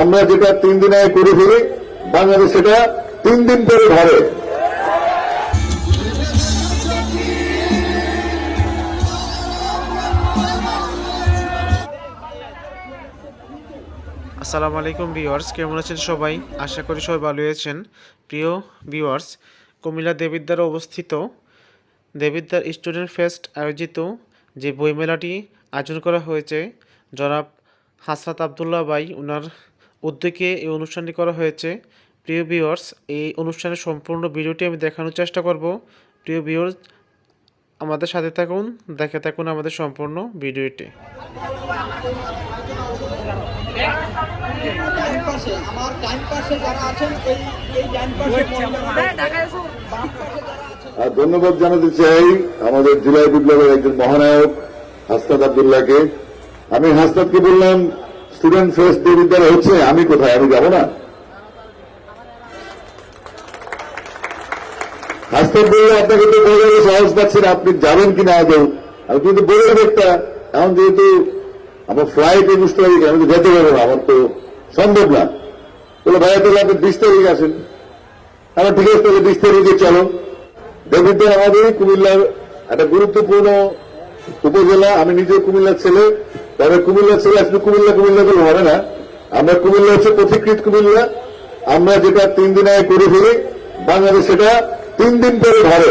আমরা যেটা তিন দিন আগে করে ফেলি, বাংলাদেশ সেটা তিন দিন পরে ধরে আসসালামু আলাইকুম ভিউয়ার্স, কেমন আছেন সবাই? আশা করি সবাই ভালো আছেন। প্রিয় ভিউয়ার্স, কুমিল্লা দেবিদ্বার অবস্থিত দেবিদ্বার স্টুডেন্ট ফেস্ট আয়োজিত যে বইমেলাটি আয়োজন করা হয়েছে, জনাব হাসরাত আবদুল্লাহ বাই ওনার উদ্যোগে এই অনুষ্ঠানটি করা হয়েছে। প্রিয় ভিউয়ার্স এই অনুষ্ঠানের সম্পূর্ণ ভিডিওটি আমি দেখানোর চেষ্টা করব। প্রিয় ভিউয়ার্স আমাদের সাথে থাকুন, দেখে থাকুন আমাদের সম্পূর্ণ ভিডিওটি। আর ধন্যবাদ জানাতে চাই আমাদের জুলাই বিপ্লবের একজন মহানায়ক হাসনাদ আবদুল্লাহকে। আমি হাসনাদকে বললাম স্টুডেন্ট ফেস্ট বিদ্যালয় হচ্ছে, আমি কোথায়? আমি যাব না? হাসনাদ বললে আপনাকে তো বলে সাহস পাচ্ছি না, আপনি যাবেন কি না আদৌ? আমি কিন্তু বলে একটা, এখন যেহেতু আমার ফ্লাইট একুশ তারিখ আমি তো যেতে পারব না, আমার তো সম্ভব না। বলে, ভাইয়া, তাহলে আপনি বিশ তারিখ আসেন। আমার ঠিক আছে, তাহলে বিশ তারিখে চলো। দেবিদ্বার আমাদের কুমিল্লার একটা গুরুত্বপূর্ণ উপজেলা, আমি নিজেও কুমিল্লার ছেলে তবে কুমিল্লা ছেলে আসলে কুমিল্লা কুমিল্লা বলে হবে না। আমরা কুমিল্লা হচ্ছে পথিকৃত কুমিল্লা। আমরা যেটা তিন দিন আগে করে ফেলি, বাংলাদেশ সেটা তিন দিন পরে ধরে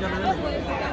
Amcalara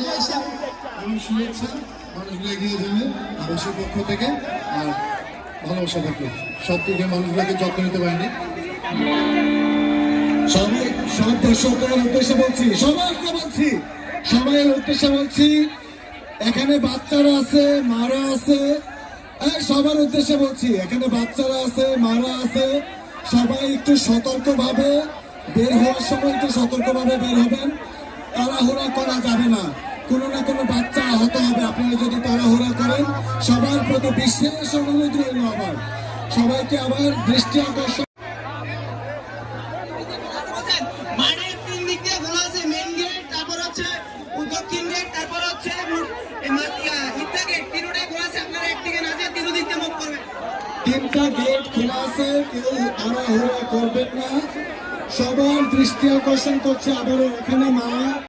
সবাইকে ভালোবাসা এবং শুভেচ্ছা মানুষগুলো এগিয়ে যাবে আবাসের পক্ষ থেকে। আর ভালোবাসা থাকবে সব দিকে মানুষগুলোকে যত্ন নিতে পারেনি। সবাই সব দর্শকদের উদ্দেশ্যে বলছি, সবাইকে বলছি, সবাই উদ্দেশ্যে বলছি, এখানে বাচ্চারা আছে, মারা আছে। এই সবার উদ্দেশ্যে বলছি, এখানে বাচ্চারা আছে, মারা আছে। সবাই একটু সতর্ক ভাবে বের হওয়ার সময় একটু সতর্ক ভাবে বের হবেন। তাড়াহুড়া করা যাবে না। কোনো না কোনো বাচ্চা আহত হবে। আপনারা যদি তাড়াহুড়া করেন সবার প্রতি বিশ্বাস অনুরোধ রইল আবার সবাইকে আবার দৃষ্টি আকর্ষণ। সবার দৃষ্টি আকর্ষণ করছে আবারও এখানে মা।